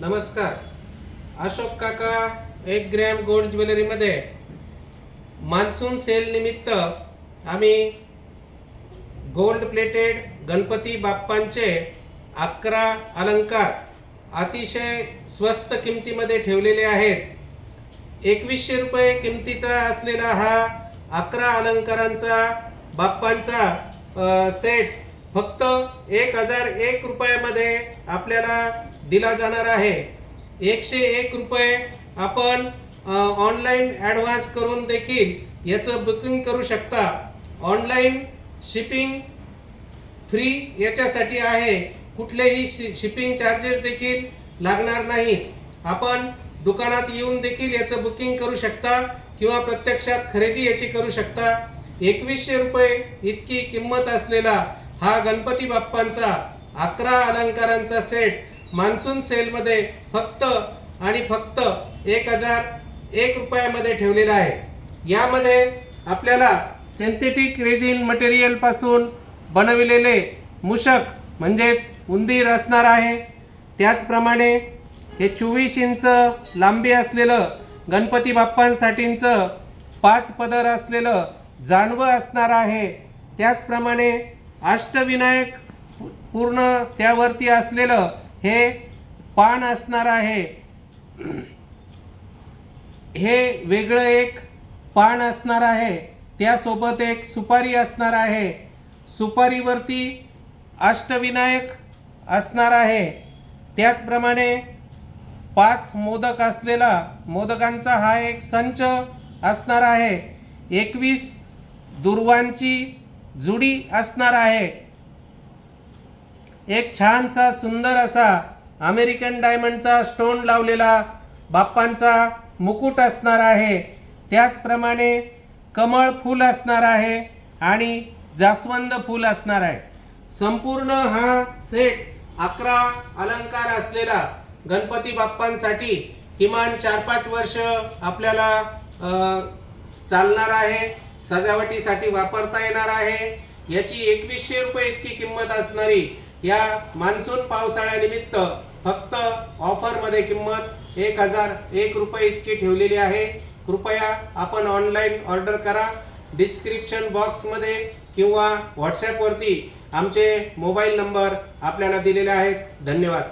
नमस्कार. अशोक काका एक ग्रॅम गोल्ड ज्वेलरीमध्ये. मान्सून सेल निमित्त आम्ही गोल्ड प्लेटेड गणपती बाप्पांचे अकरा अलंकार अतिशय स्वस्त किमतीमध्ये ठेवलेले आहेत. एकवीसशे रुपये किमतीचा असलेला हा अकरा अलंकारांचा बाप्पांचा सेट फक्त एक हजार एक रुपयामध्ये आपल्याला दिला जाणार आहे. एकशे एक रुपये आपण ऑनलाईन ॲडव्हान्स करून देखील याचं बुकिंग करू शकता. ऑनलाईन शिपिंग फ्री याच्यासाठी आहे. कुठलेही शि शिपिंग चार्जेस देखील लागणार नाही. आपण दुकानात येऊन देखील याचं बुकिंग करू शकता किंवा प्रत्यक्षात खरेदी याची करू शकता. एकवीसशे रुपये इतकी किंमत असलेला हा गणपती बाप्पांचा अकरा अलंकारांचा सेट मान्सून सेलमध्ये फक्त आणि फक्त एक हजार एक रुपयामध्ये ठेवलेला आहे. यामध्ये आपल्याला सिंथेटिक रेझिन मटेरियलपासून बनविलेले मूषक म्हणजेच उंदीर असणार आहे. त्याचप्रमाणे हे चोवीस इंच लांबी असलेलं गणपती बाप्पांसाठींचं पाच पदर असलेलं जानवं असणार आहे. त्याचप्रमाणे अष्टविनायक पूर्ण त्यावरती असलेलं हे पान असणार आहे. हे वेगळं एक पान असणार आहे. त्यासोबत एक सुपारी असणार आहे. सुपारीवरती अष्टविनायक असणार आहे. त्याचप्रमाणे पाच मोदक असलेला मोदकांचा हा एक संच असणार आहे. एकवीस दुर्वांची जुडी असणार आहे. एक छानसा सुंदर असा अमेरिकन डायमंडचा स्टोन लावलेला बाप्पांचा मुकुट असणार आहे. त्याचप्रमाणे कमळ फूल असणार आहे आणि जास्वंद फूल असणार आहे. संपूर्ण हा सेट अकरा अलंकार असलेला गणपती बाप्पांसाठी किमान चार पाच वर्ष आपल्याला चालणार आहे. सजावटीसाठी वापरता येणार आहे. याची एकवीसशे रुपये इतकी किंमत असणारी या मान्सून पावसाळ्यानिमित्त फक्त ऑफरमध्ये किंमत एक हजार एक रुपये इतकी ठेवलेली आहे. कृपया आपण ऑनलाईन ऑर्डर करा. डिस्क्रिप्शन बॉक्समध्ये किंवा व्हॉट्सॲपवरती आमचे मोबाईल नंबर आपल्याला दिलेले आहेत. धन्यवाद.